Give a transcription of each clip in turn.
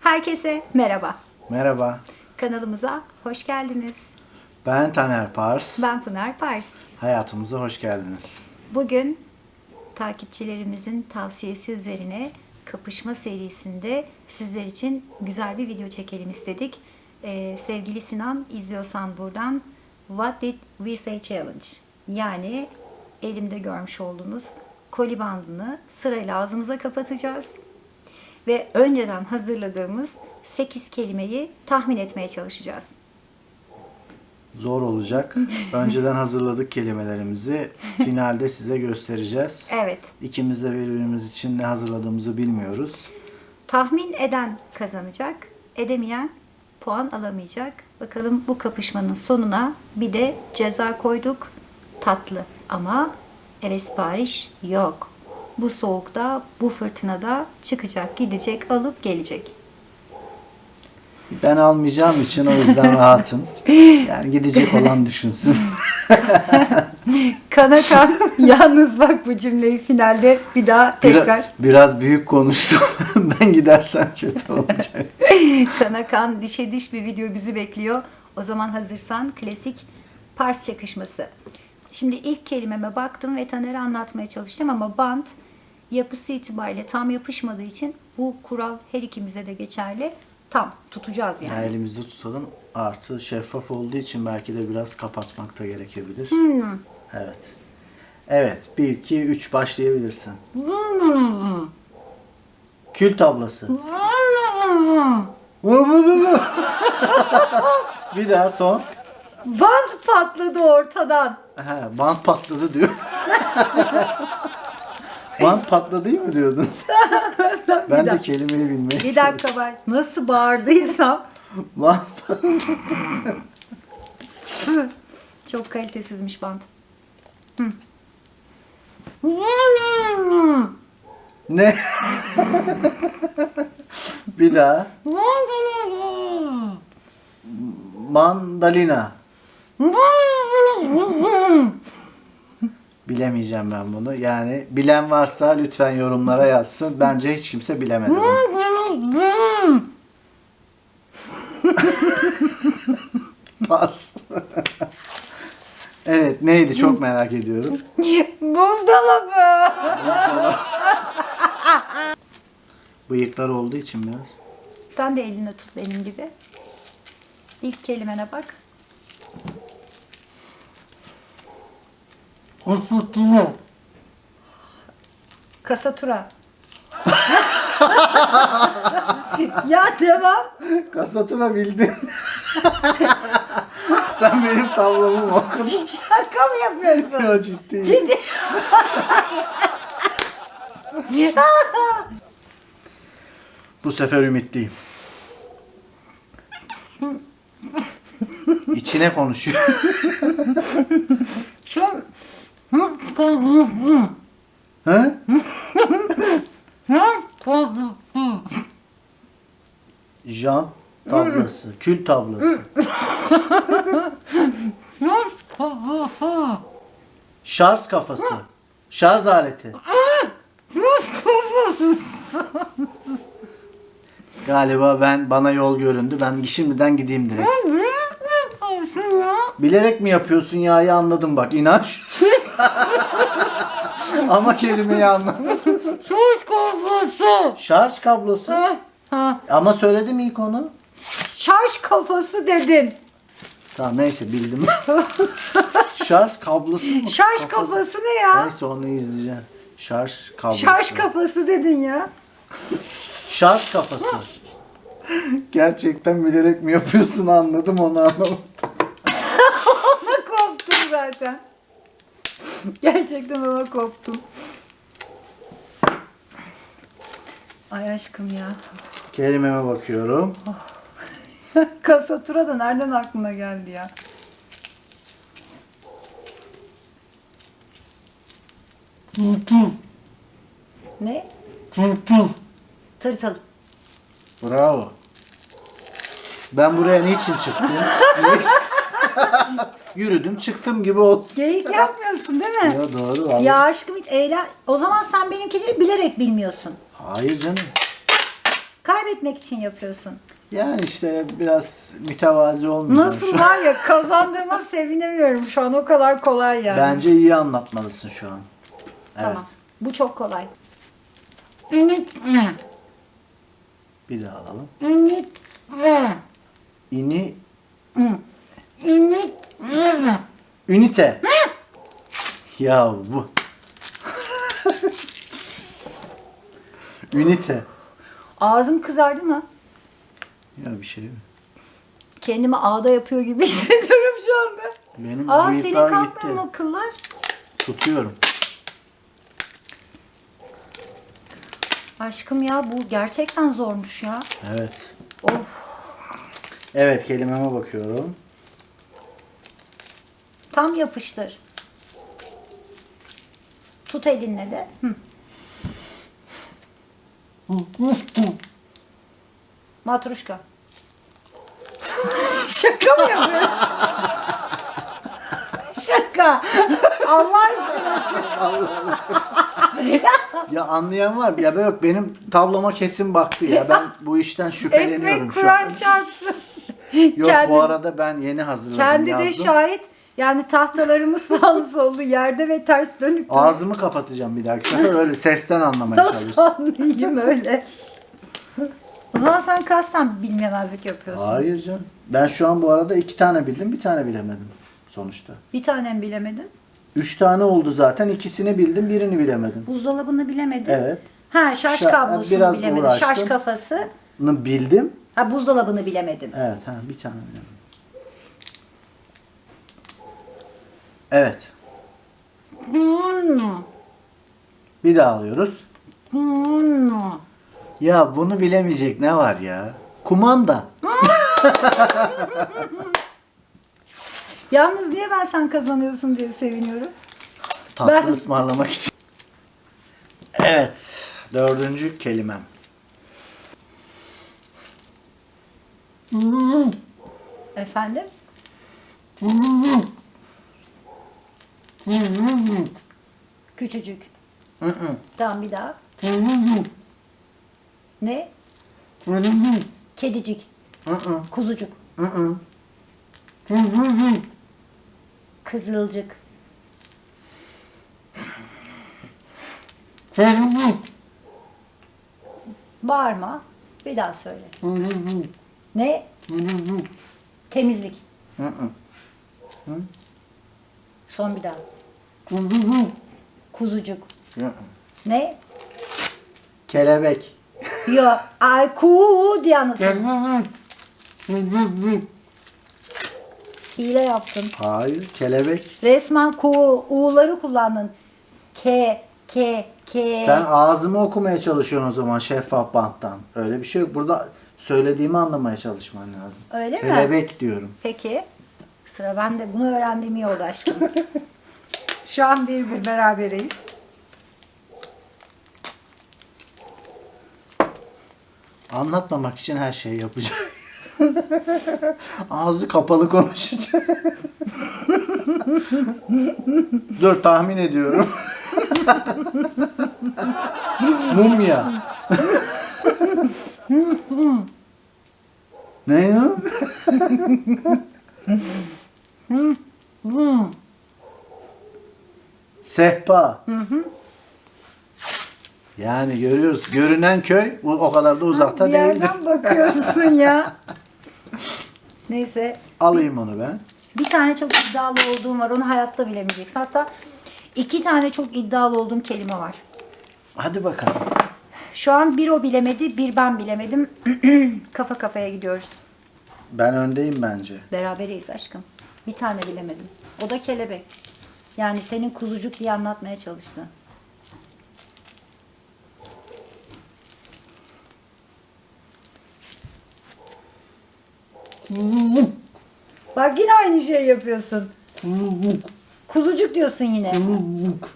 Herkese merhaba. Merhaba, Kanalımıza hoş geldiniz. ben Taner Pars. Ben Pınar Pars. Hayatımıza hoş geldiniz. Bugün takipçilerimizin tavsiyesi üzerine kapışma serisinde sizler için güzel bir video çekelim istedik. Ee, sevgili Sinan izliyorsan buradan What Did We Say Challenge yani elimde görmüş olduğunuz koli bandını sırayla ağzımıza kapatacağız. Ve önceden hazırladığımız 8 kelimeyi tahmin etmeye çalışacağız. Zor olacak. Önceden hazırladık kelimelerimizi. Finalde size göstereceğiz. Evet. İkimiz de birbirimiz için ne hazırladığımızı bilmiyoruz. Tahmin eden kazanacak, edemeyen puan alamayacak. Bakalım bu kapışmanın sonuna bir de ceza koyduk. Tatlı ama eve sipariş yok. Bu soğukta, bu fırtınada çıkacak, gidecek, alıp gelecek. Ben almayacağım için o yüzden rahatım. Yani gidecek olan düşünsün. Kana kan. Yalnız bak bu cümleyi finalde bir daha Biraz, tekrar. biraz büyük konuştum. ben gidersem kötü olacak. Kana kan dişe diş bir video bizi bekliyor. O zaman hazırsan klasik Pars çakışması. Şimdi ilk kelimeme baktım ve Taner'e anlatmaya çalıştım ama bant yapısı itibariyle tam yapışmadığı için bu kural her ikimize de geçerli. Tam tutacağız yani. Yani elimizde tutalım. Artı şeffaf olduğu için belki de biraz kapatmak da gerekebilir. Evet. Evet. 1, 2, 3 başlayabilirsin. Kül tablası. Bir daha son. Bant patladı ortadan. He, bant patladı diyor. bant patladı değil mi diyordun? ben de kelimeyi bilmeye Bir dakika bak nasıl bağırdıysam Bant çok kalitesizmiş bant. Ne? Bir daha. Mandalina. Bilemeyeceğim ben bunu. Yani bilen varsa lütfen yorumlara yazsın. Bence hiç kimse bilemedi bunu. Pas. evet neydi çok merak ediyorum. Buzdolabı. Bıyıklar olduğu için biraz. Sen de eline tut benim gibi. İlk kelimene bak. Kasatura. ya devam. Kasatura bildin. Sen benim tablomu mu okudun? Şaka mı yapıyorsun? Ya ciddi. Ciddi. Bu sefer ümitliyim. İçine konuşuyor. Şu ha? Jant tablası, kül tablası. Şarj kafası. Şarj aleti. Galiba ben bana yol göründü. Ben şimdiden gideyim direkt. Bilerek mi yapıyorsun yağı anladım bak inanç. Ama kelimeyi anlamadım. Şarj kafası. Şarj kablosu. Ha. Ama söyledim ilk onu. Şarj kafası dedin. Tamam neyse bildim. Şarj kablosu mu? Şarj kafası ne ya? Neyse onu izleyeceğim. Şarj kablosu. Şarj kafası dedin ya. Şarj kafası. Gerçekten bilerek mi yapıyorsun anladım onu anlamadım. Gerçekten ona koptum. Ay aşkım ya. Kelimeme bakıyorum. Kasatura da nereden aklına geldi ya? Ne? Tırtıl. Bravo. Ben buraya niçin çıktım? Yürüdüm çıktım gibi oldu. Geyik yapmıyorsun değil mi? Ya doğru vallahi. Ya aşkım hiç eğlen... O zaman sen benimkileri bilerek bilmiyorsun. Hayır canım. Kaybetmek için yapıyorsun. Yani işte biraz mütevazi olmayacağım Nasıl şu an. var ya kazandığıma sevinemiyorum şu an o kadar kolay yani. Bence iyi anlatmalısın şu an. Evet. Tamam. Bu çok kolay. Ünite. Bir daha alalım. Ünite. İni Ünite. ünite. ya bu. ünite. Ağzım kızardı mı? Ya bir şey mi? Kendimi ağda yapıyor gibi hissediyorum şu anda. Benim Aa senin kalkmıyor gitti. mu kıllar? Tutuyorum. Aşkım ya bu gerçekten zormuş ya. Evet. Of. Evet kelimeme bakıyorum. Tam yapıştır. Tut elinle de. Hı. Matruşka. Şaka mı yapıyorsun? Şaka. Allah aşkına şaka. Ya anlayan var. Ya ben yok benim tabloma kesin baktı ya. Ben bu işten şüpheleniyorum Ekmek şu an. Kur'an çarpsın. Yok kendi, bu arada ben yeni hazırladım kendi de yazdım. şahit. Yani tahtalarımız sağlı sollu yerde ve ters dönük. Ağzımı kapatacağım bir dahaki sefer öyle sesten anlamaya Nasıl çalışsın. anlayayım öyle? O zaman sen kasten bilmemezlik yapıyorsun. Hayır canım. Ben şu an bu arada iki tane bildim bir tane bilemedim sonuçta. Bir tanem bilemedin. Üç tane oldu zaten ikisini bildim birini bilemedim. Buzdolabını bilemedin. Evet. Ha şarj Şa- kablosunu biraz bilemedin. uğraştım. Şarj kafası. Bunu bildim. Ha buzdolabını bilemedin. Evet ha bir tane bilemedim. Evet. Hmm. Bir daha alıyoruz. Hmm. Ya bunu bilemeyecek ne var ya? Kumanda. Yalnız niye ben sen kazanıyorsun diye seviniyorum. Tatlı Ben- ısmarlamak için. Evet. Dördüncü kelimem. Efendim? Küçücük. Hı hı. Tamam bir daha. Ne? Kedicik. Hı hı. Kuzucuk. Hı hı. Kızılcık. Bağırma. Bir daha söyle. Ne? Temizlik. Hı hı. Son bir daha. Kuzucuk. Ne? Kelebek. Yo, ay ku diye anlatın. Hile yaptın. Hayır. Kelebek. Resmen ku, u'ları kullandın. K, K, K. Sen ağzımı okumaya çalışıyorsun o zaman şeffaf banttan. Öyle bir şey yok. Burada söylediğimi anlamaya çalışman lazım. Öyle mi? Kelebek diyorum. Peki. Sıra bende. Bunu öğrendiğim iyi oldu aşkım. Şu an bir bir berabereyiz. Anlatmamak için her şeyi yapacağım. Ağzı kapalı konuşacak. Dur tahmin ediyorum. Mumya. ne o? Sehpa. Yani görüyoruz. Görünen köy bu o kadar da uzakta bir değildir. yerden bakıyorsun ya. Neyse. Alayım onu ben. Bir tane çok iddialı olduğum var. Onu hayatta bilemeyeceksin. Hatta iki tane çok iddialı olduğum kelime var. Hadi bakalım. Şu an bir o bilemedi, bir ben bilemedim. Kafa kafaya gidiyoruz. Ben öndeyim bence. Beraberiz aşkım. Bir tane bilemedim. O da kelebek. Yani senin kuzucuk diye anlatmaya çalıştı. Bak yine aynı şeyi yapıyorsun. Kuzucuk diyorsun yine.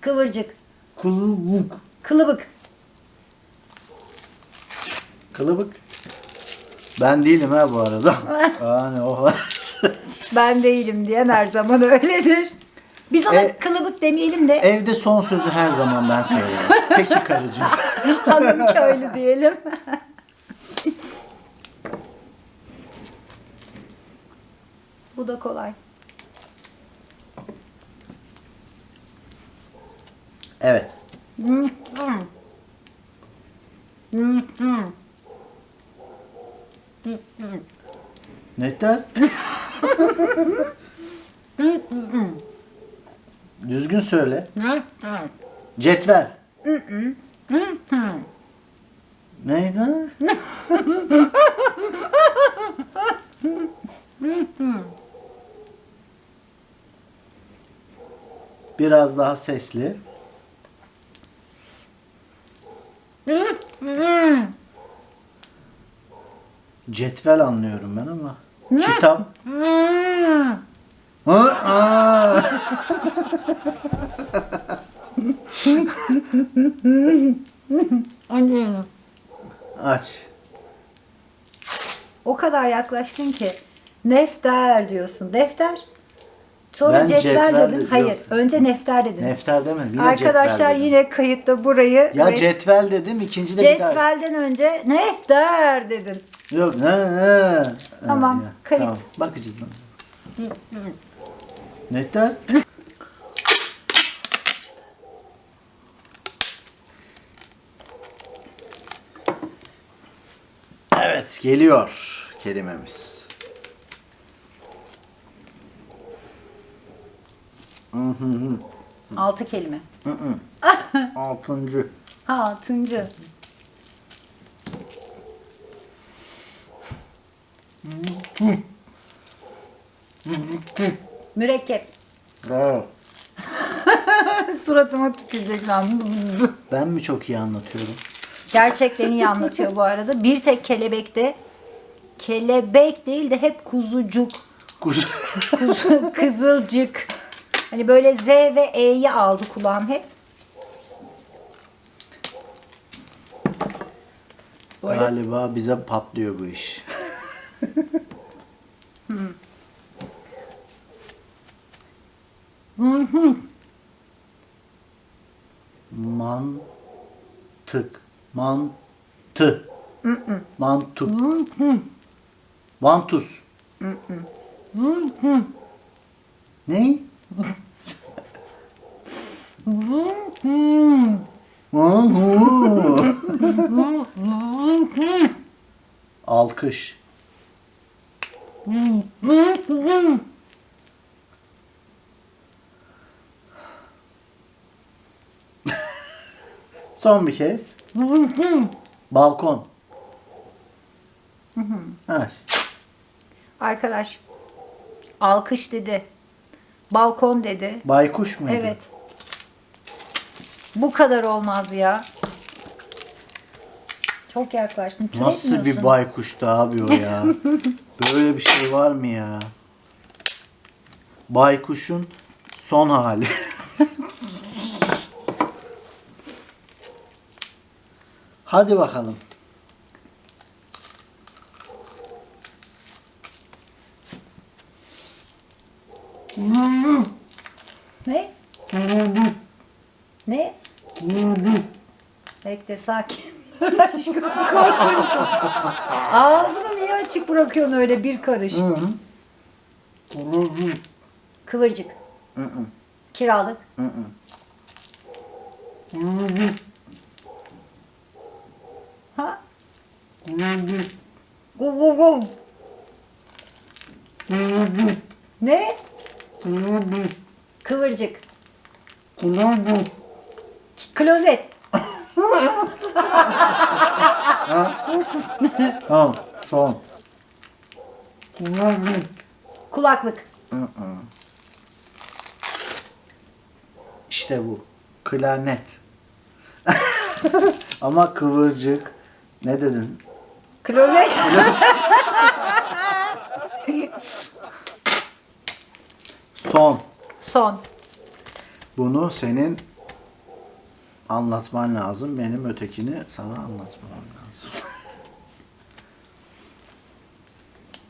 Kıvırcık. Kılıbık. Kılıbık. Kılıbık. Ben değilim ha bu arada. yani o. Ben değilim diyen her zaman öyledir. Biz ona E, kılıbık demeyelim de Evde son sözü her zaman ben söylüyorum. Peki karıcığım. hanım köylü diyelim. Bu da kolay. Evet. Neden? Düzgün söyle. Cetvel. Neydi? Biraz daha sesli. Cetvel anlıyorum ben ama. Kitap. Hı, aa. Aç. O kadar yaklaştın ki. Nefter diyorsun. Defter. Sonra Ben cetvel, cetvel dedin. dedim. Hayır. Yok. Önce nefter dedin. Nefter demedim. Yine Arkadaşlar cetvel dedim. yine kayıtta burayı Ya ve cetvel dedim ikinci de bir daha. cetvelden önce nefter dedin. Yok ne ne. Tamam, kayıt. Tamam, bakacağız. Nefter. Evet geliyor kelimemiz. Altı kelime. Altıncı. Ha, altıncı. Mürekkep. Bravo. Suratıma tükürecek lan. Ben mi çok iyi anlatıyorum? Gerçekten iyi anlatıyor bu arada. Bir tek kelebekte kelebek değil de hep kuzucuk, Kuş. kuzu, kızılcık. Hani böyle Z ve E'yi aldı kulağım hep. Bu arada Galiba bize patlıyor bu iş. Mantık. Mantı. Mantuk. Vantus. ne? Alkış. Son bir kez. Balkon. Evet. arkadaş alkış dedi. Balkon dedi. Baykuş muydu? Evet. Bu kadar olmaz ya. Çok yaklaştın. Tür Nasıl bir baykuştu abi o ya? Böyle bir şey var mı ya? Baykuşun son hali. Hadi bakalım. Ne? ne? Bekle sakin. Aşkım korkunç. Ağzını niye açık bırakıyorsun öyle bir karış? Kıvırcık. Kiralık. Ha? Gu gu gu. Ne? Kıvırcık. Klozet. Tamam. Son. Kulaklık. İşte bu. Klarnet. Ama kıvırcık. Ne dedin? Klozet. Son. Son. Bunu senin anlatman lazım. Benim ötekini sana anlatmam lazım.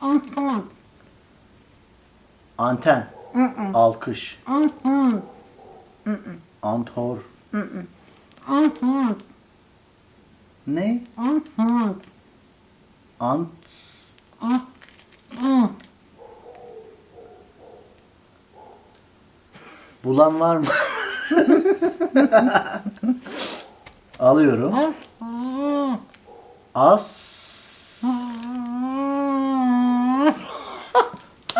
Anten. Alkış. Antor. Ne? an. Bulan var mı? Alıyorum. As.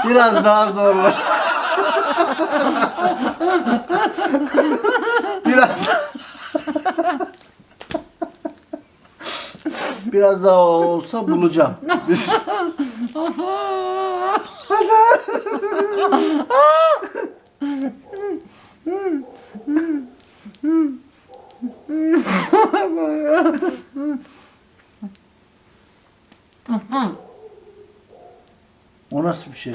Biraz daha zor var. Biraz daha. Biraz daha olsa bulacağım. O nasıl bir şey?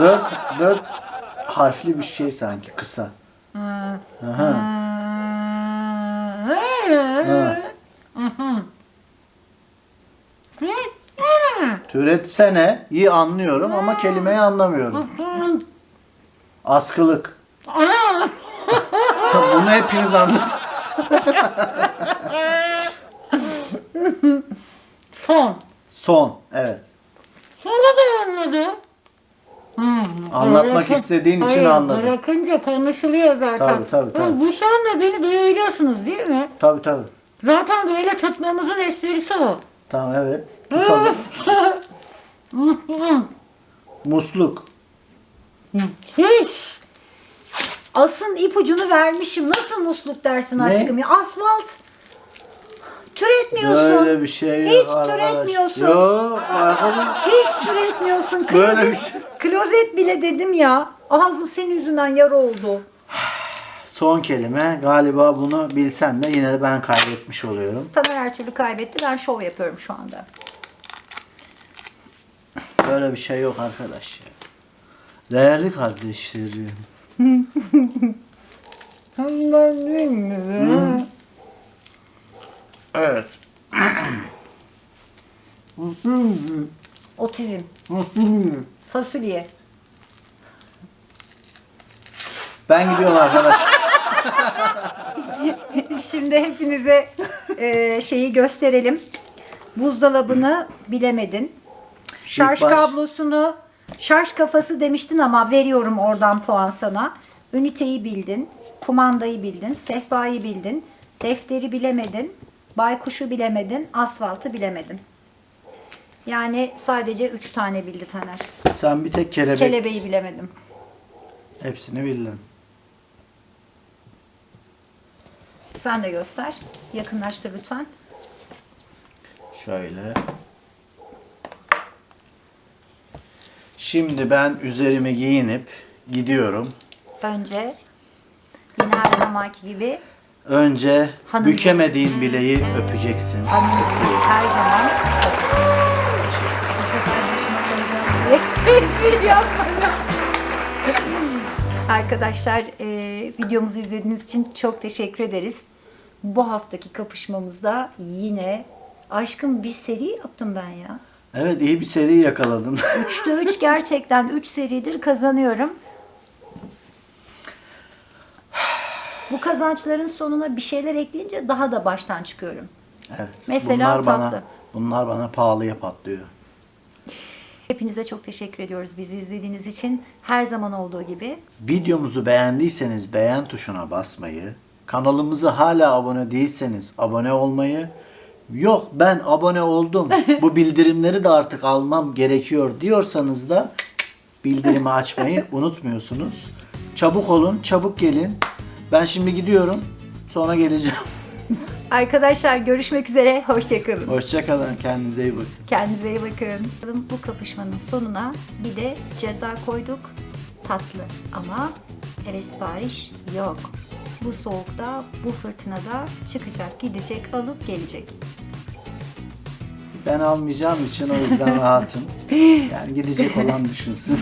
dört, dört harfli bir şey sanki kısa. Aha. Ha. Türetsene iyi anlıyorum ama kelimeyi anlamıyorum. Askılık. Bunu hepiniz anladın. Son. Son. Evet. Sonra da anladı. Anlatmak istediğin için Hayır, anladım. Bırakınca konuşuluyor zaten. Tabii, tabii, tabii. Bu şu anda beni duyuyorsunuz değil mi? Tabii tabii. Zaten böyle tutmamızın esprisi o. Tamam evet. Tutalım. Musluk. Hiç. Asın ipucunu vermişim. Nasıl musluk dersin Ne? aşkım ya? Asfalt. Türetmiyorsun. Böyle bir şey yok Hiç arkadaş. türetmiyorsun. Yok arkadaş. Hiç türetmiyorsun. Böyle Klozet, bir şey. klozet bile dedim ya. Ağzım senin yüzünden yara oldu. Son kelime. Galiba bunu bilsen de yine de ben kaybetmiş oluyorum. Taner her türlü kaybetti. Ben şov yapıyorum şu anda. Böyle bir şey yok arkadaş ya. Değerli kardeşlerim. Onlar değil mi? Evet. Otizm. Fasulye. Ben gidiyorum arkadaş. Şimdi hepinize e, şeyi gösterelim. Buzdolabını bilemedin. Şarj baş- kablosunu, şarj kafası demiştin ama veriyorum oradan puan sana. Üniteyi bildin, kumandayı bildin, sehpayı bildin, defteri bilemedin, baykuşu bilemedin, asfaltı bilemedin. Yani sadece 3 tane bildi Taner. Sen bir tek kelebek. Kelebeği bilemedim. Hepsini bildin. Sen de göster. Yakınlaştır lütfen. Şöyle. Şimdi ben üzerimi giyinip gidiyorum. Önce yine her zamanki gibi Önce Hanım. bükemediğin bileği öpeceksin. Hanımcığım her zaman Bu sefer başıma koyacağım diye espri yapmadım. Arkadaşlar e, videomuzu izlediğiniz için çok teşekkür ederiz. Bu haftaki kapışmamızda yine aşkım bir seri yaptım ben ya. Evet iyi bir seri yakaladın. 3'te 3 gerçekten 3 seridir kazanıyorum. Bu kazançların sonuna bir şeyler ekleyince daha da baştan çıkıyorum. evet. Mesela bunlar bana tatlı. bunlar bana pahalıya patlıyor. Hepinize çok teşekkür ediyoruz bizi izlediğiniz için. Her zaman olduğu gibi Videomuzu beğendiyseniz beğen tuşuna basmayı, kanalımıza hala abone değilseniz abone olmayı, yok ben abone oldum bu bildirimleri de artık almam gerekiyor diyorsanız da bildirimi açmayı unutmuyorsunuz. Çabuk olun, çabuk gelin. Ben şimdi gidiyorum. Sonra geleceğim. arkadaşlar görüşmek üzere. Hoşçakalın. Hoşçakalın. Kendinize iyi bakın. Kendinize iyi bakın. Bu kapışmanın sonuna bir de ceza koyduk. Tatlı ama eve sipariş yok. Bu soğukta, bu fırtınada çıkacak, gidecek, alıp gelecek. Ben almayacağım için o yüzden rahatım. Yani gidecek olan düşünsün.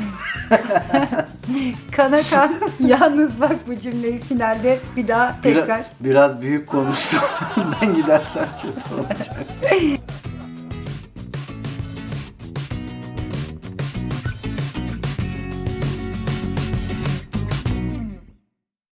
Kana kan. Yalnız bak bu cümleyi finalde bir daha Biraz, tekrar. biraz büyük konuştum. ben gidersem kötü olacak.